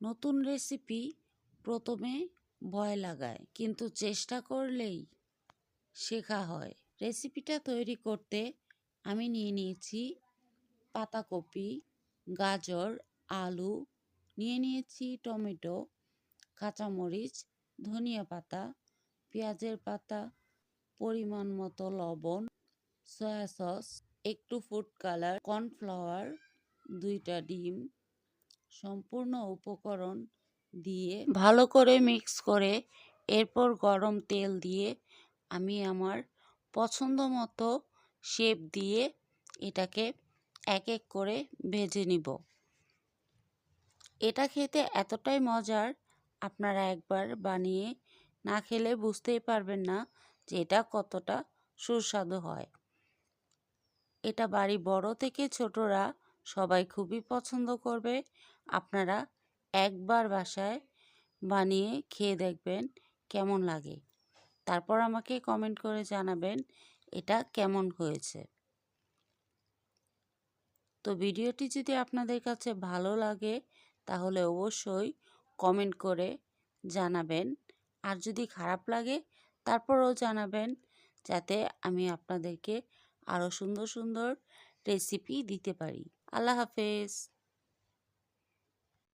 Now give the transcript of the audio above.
নতুন রেসিপি প্রথমে ভয় লাগায়, কিন্তু চেষ্টা করলেই শেখা হয়। রেসিপিটা তৈরি করতে আমি নিয়ে নিয়েছি পাতাকপি, গাজর, আলু, নিয়ে নিয়েছি টমেটো, কাঁচামরিচ, ধনিয়া পাতা, পেঁয়াজের পাতা, পরিমাণ মতো লবণ সয়া সস একটু ফুড কালার কর্নফ্লাওয়ার দুইটা ডিম সম্পূর্ণ উপকরণ দিয়ে ভালো করে মিক্স করে এরপর গরম তেল দিয়ে আমি আমার পছন্দ মতো শেপ দিয়ে এটাকে এক এক করে ভেজে নিব। এটা খেতে এতটাই মজার, আপনারা একবার বানিয়ে না খেলে বুঝতেই পারবেন না যে এটা কতটা সুস্বাদু হয়। এটা বাড়ি বড় থেকে ছোটরা সবাই খুবই পছন্দ করবে। আপনারা একবার বাসায় বানিয়ে খেয়ে দেখবেন কেমন লাগে। তারপর আমাকে কমেন্ট করে জানাবেন এটা কেমন হয়েছে। তো ভিডিওটি যদি আপনাদের কাছে ভালো লাগে, তাহলে অবশ্যই কমেন্ট করে জানাবেন। আর যদি খারাপ লাগে, তারপরেও জানাবেন, যাতে আমি আপনাদেরকে আরও সুন্দর সুন্দর রেসিপি দিতে পারি। আল্লাহ হাফেজ।